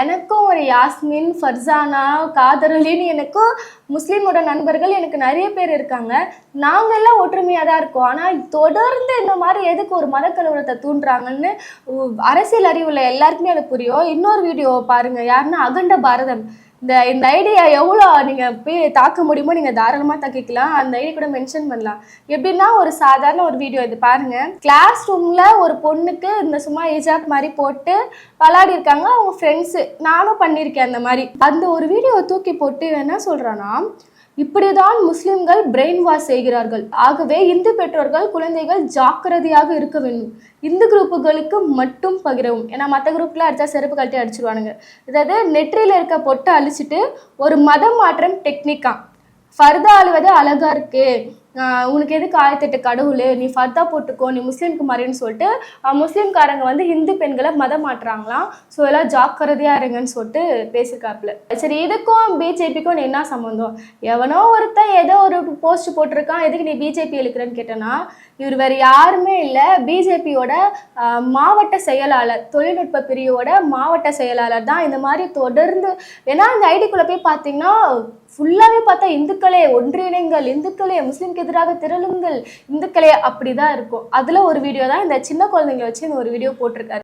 எனக்கும் ஒரு யாஸ்மின் ஃபர்சானா காதரலின்னு எனக்கும் முஸ்லீமோட நண்பர்கள் எனக்கு நிறைய பேர் இருக்காங்க. நாங்கள் எல்லாம் ஒற்றுமையாக தான் இருக்கோம். ஆனால் தொடர்ந்து இந்த மாதிரி எதுக்கு ஒரு மதக்கலவரத்தை தூண்டுறாங்கன்னு அரசியல் அறிவுள்ள எல்லாருக்குமே அது புரியும். இன்னொரு வீடியோ பாருங்கள் யாருன்னா அகண்ட பாரதம். இந்த இந்த ஐடியா எவ்வளோ நீங்கள் போய் தாக்க முடியுமோ நீங்கள் தாராளமாக தாக்கிக்கலாம். அந்த ஐடியா கூட மென்ஷன் பண்ணலாம். எப்படின்னா ஒரு சாதாரண ஒரு வீடியோ இது பாருங்கள் கிளாஸ் ரூமில் ஒரு பொண்ணுக்கு இந்த சும்மா ஹிஜாப் மாதிரி போட்டு விளாடி இருக்காங்க. அவங்க ஃப்ரெண்ட்ஸு நானும் பண்ணியிருக்கேன் அந்த மாதிரி. அந்த ஒரு வீடியோவை தூக்கி போட்டு என்ன சொல்கிறான்னா இப்படிதான் முஸ்லிம்கள் பிரெயின் வாஷ் செய்கிறார்கள். ஆகவே இந்து பெற்றோர்கள் குழந்தைகள் ஜாக்கிரதையாக இருக்க வேண்டும். இந்து குரூப்புகளுக்கு மட்டும் பகிரவும். ஏன்னா மற்ற குரூப்பில் அடித்தா செருப்பு கழட்டி அடிச்சிருவானுங்க. அதாவது நெற்றியில் இருக்க பொட்டை அழிச்சிட்டு ஒரு மதம் மாற்றம் டெக்னிக்காக ஃபர்தா அழுவது அழகாக இருக்குது உனக்கு எதுக்கு ஆயிரத்தெட்டு கடவுள்? நீ ஃபர்தா போட்டுக்கோ நீ முஸ்லீம்க்கு மாறின்னு சொல்லிட்டு முஸ்லீம்காரங்க வந்து இந்து பெண்களை மதம் மாட்டுறாங்களாம் ஸோ எல்லாம் ஜாக்கிரதையாக இருங்கன்னு சொல்லிட்டு பேசியிருக்காப்புல. சரி இதுக்கும் பிஜேபிக்கும் என்ன சம்மந்தம் எவனோ ஒருத்தன் ஏதோ ஒரு போஸ்ட் போட்டிருக்கான். எதுக்கு நீ பிஜேபி இழுக்கிறேன்னு கேட்டேன்னா இவர் வேறு யாருமே இல்லை. பிஜேபியோட மாவட்ட செயலாளர் தொழில்நுட்ப பிரிவோட மாவட்ட செயலாளர் தான் இந்த மாதிரி தொடர்ந்து ஏன்னா அந்த ஐடிக்குள்ளே போய் பார்த்தீங்கன்னா ஃபுல்லாகவே பார்த்தா இந்துக்களே ஒன்றிணைங்கள் இந்துக்களே முஸ்லீம்க்கு எதிராக திரளுங்கள் இந்துக்களே அப்படி தான் இருக்கும். அதில் ஒரு வீடியோ தான் இந்த சின்ன குழந்தைங்களை வச்சு இந்த ஒரு வீடியோ போட்டிருக்காரு.